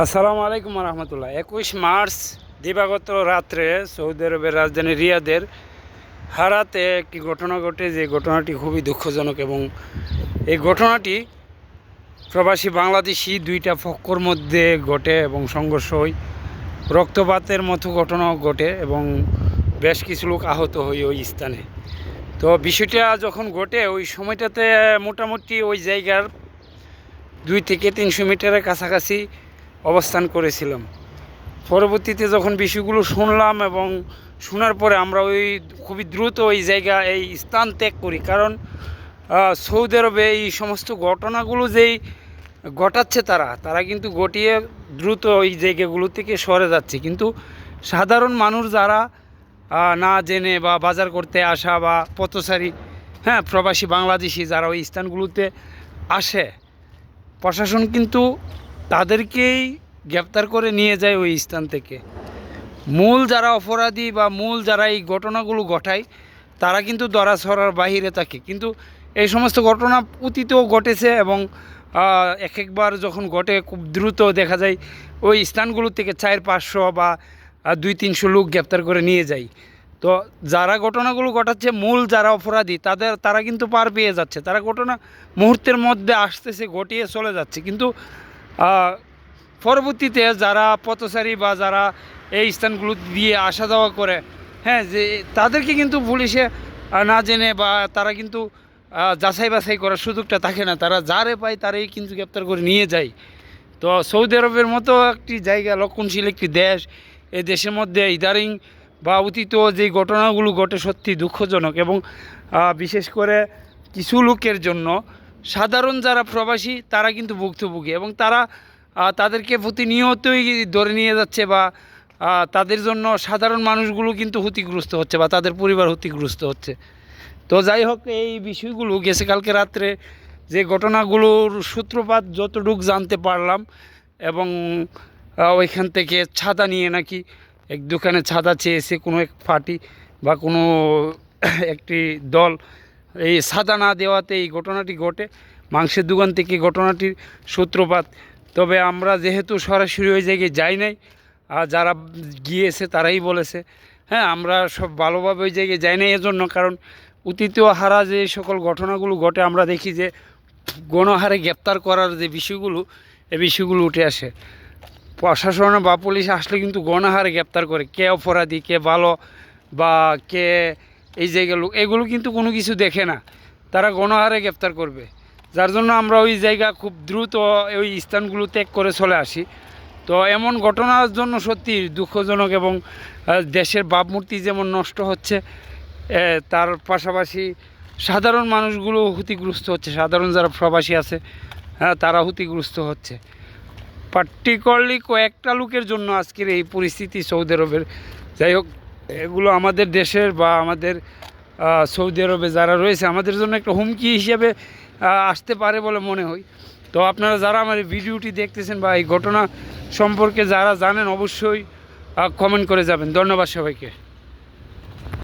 আসসালামু আলাইকুম রহমতুল্লাহ। একুশ মার্চ দিবাগত রাত্রে সৌদি আরবের রাজধানী রিয়াদের হারাতে একটি ঘটনা ঘটে। যে ঘটনাটি খুবই দুঃখজনক এবং এই ঘটনাটি প্রবাসী বাংলাদেশি দুইটা পক্ষর মধ্যে ঘটে এবং সংঘর্ষ হয় রক্তপাতের মতো ঘটনাও ঘটে এবং বেশ কিছু লোক আহত হয় ওই স্থানে। তো বিষয়টা যখন ঘটে, ওই সময়টাতে মোটামুটি ওই জায়গার দুই থেকে তিনশো মিটারের কাছাকাছি অবস্থান করেছিলাম। পরবর্তীতে যখন বিষয়গুলো শুনলাম এবং শোনার পরে আমরা ওই খুবই দ্রুত ওই জায়গা, এই স্থান ত্যাগ করি। কারণ সৌদি আরবে এই সমস্ত ঘটনাগুলো যেই ঘটাচ্ছে তারা তারা কিন্তু গটিয়ে দ্রুত ওই জায়গাগুলো থেকে সরে যাচ্ছে। কিন্তু সাধারণ মানুষ যারা না জেনে বা বাজার করতে আসা বা পথচারী হ্যাঁ প্রবাসী বাংলাদেশি যারা ওই স্থানগুলোতে আসে, প্রশাসন কিন্তু তাদেরকেই গ্রেপ্তার করে নিয়ে যায় ওই স্থান থেকে। মূল যারা অপরাধী বা মূল যারা এই ঘটনাগুলো ঘটায়, তারা কিন্তু ধরা ছড়ার বাহিরে থাকে। কিন্তু এই সমস্ত ঘটনা অতীতেও ঘটেছে এবং এক একবার যখন ঘটে, খুব দ্রুত দেখা যায় ওই স্থানগুলো থেকে চার, পাঁচশো বা দুই, তিনশো লোক গ্রেপ্তার করে নিয়ে যায়। তো যারা ঘটনাগুলো ঘটাচ্ছে, মূল যারা অপরাধী, তাদের, তারা কিন্তু পার পেয়ে যাচ্ছে। তারা ঘটনা মুহূর্তের মধ্যে আসতেছে, ঘটিয়ে চলে যাচ্ছে। কিন্তু পরবর্তীতে যারা পথচারী বা যারা এই স্থানগুলো দিয়ে আসা যাওয়া করে হ্যাঁ যে তাদেরকে কিন্তু পুলিশে না জেনে বা তারা কিন্তু যাচাই বাছাই করার সুযোগটা থাকে না। তারা যারে পায় তারাই কিন্তু গ্রেপ্তার করে নিয়ে যায়। তো সৌদি আরবের মতো একটি জায়গা, লক্ষণশীল একটি দেশ, এ দেশের মধ্যে ইদারিং বা অতীত যে ঘটনাগুলো ঘটে সত্যি দুঃখজনক এবং বিশেষ করে কিছু লোকের জন্য সাধারণ যারা প্রবাসী, তারা কিন্তু ভুক্তভোগী এবং তারা তাদেরকে প্রতিনিয়তই ধরে নিয়ে যাচ্ছে বা তাদের জন্য সাধারণ মানুষগুলো কিন্তু ক্ষতিগ্রস্ত হচ্ছে বা তাদের পরিবার ক্ষতিগ্রস্ত হচ্ছে। তো যাই হোক, এই বিষয়গুলো গেছে কালকে রাত্রে যে ঘটনাগুলোর সূত্রপাত যতটুক জানতে পারলাম এবং ওইখান থেকে ছাতা নিয়ে নাকি এক দোকানে ছাতা চেয়েছে কোনো এক পার্টি বা কোনো একটি দল এই সাদা না দেওয়াতে এই ঘটনাটি ঘটে, মাংসের দোকান থেকে ঘটনাটির সূত্রপাত। তবে আমরা যেহেতু সরাসরি ওই জায়গায় যাই নাই, আর যারা গিয়েছে তারাই বলেছে হ্যাঁ আমরা সব ভালোভাবে ওই জায়গায় যাই নাই এজন্য, কারণ অতীতেও হারা যে সকল ঘটনাগুলো ঘটে, আমরা দেখি যে গণহারে গ্রেপ্তার করার যে বিষয়গুলো এই বিষয়গুলো উঠে আসে। প্রশাসন বা পুলিশ আসলে কিন্তু গণহারে গ্রেপ্তার করে, কে অপরাধী, কে ভালো বা কে এই জায়গাগুলো এগুলো কিন্তু কোনো কিছু দেখে না। তারা গণহারে গ্রেপ্তার করবে। যার জন্য আমরা ওই জায়গা খুব দ্রুত ওই স্থানগুলো ত্যাগ করে চলে আসি। তো এমন ঘটনার জন্য সত্যি দুঃখজনক এবং দেশের ভাবমূর্তি যেমন নষ্ট হচ্ছে তার পাশাপাশি সাধারণ মানুষগুলো ক্ষতিগ্রস্ত হচ্ছে। সাধারণ যারা প্রবাসী আছে হ্যাঁ তারা ক্ষতিগ্রস্ত হচ্ছে। পার্টিকুলারলি কয়েকটা লোকের জন্য আজকের এই পরিস্থিতি সৌদি আরবের। যাই হোক এগুলো আমাদের দেশের বা আমাদের সৌদি আরবে যারা রয়েছে, আমাদের জন্য একটা হুমকি হিসেবে আসতে পারে বলে মনে হয়। তো আপনারা যারা আমার এই ভিডিওটি দেখতেছেন বা এই ঘটনা সম্পর্কে যারা জানেন, অবশ্যই কমেন্ট করে যাবেন। ধন্যবাদ সবাইকে।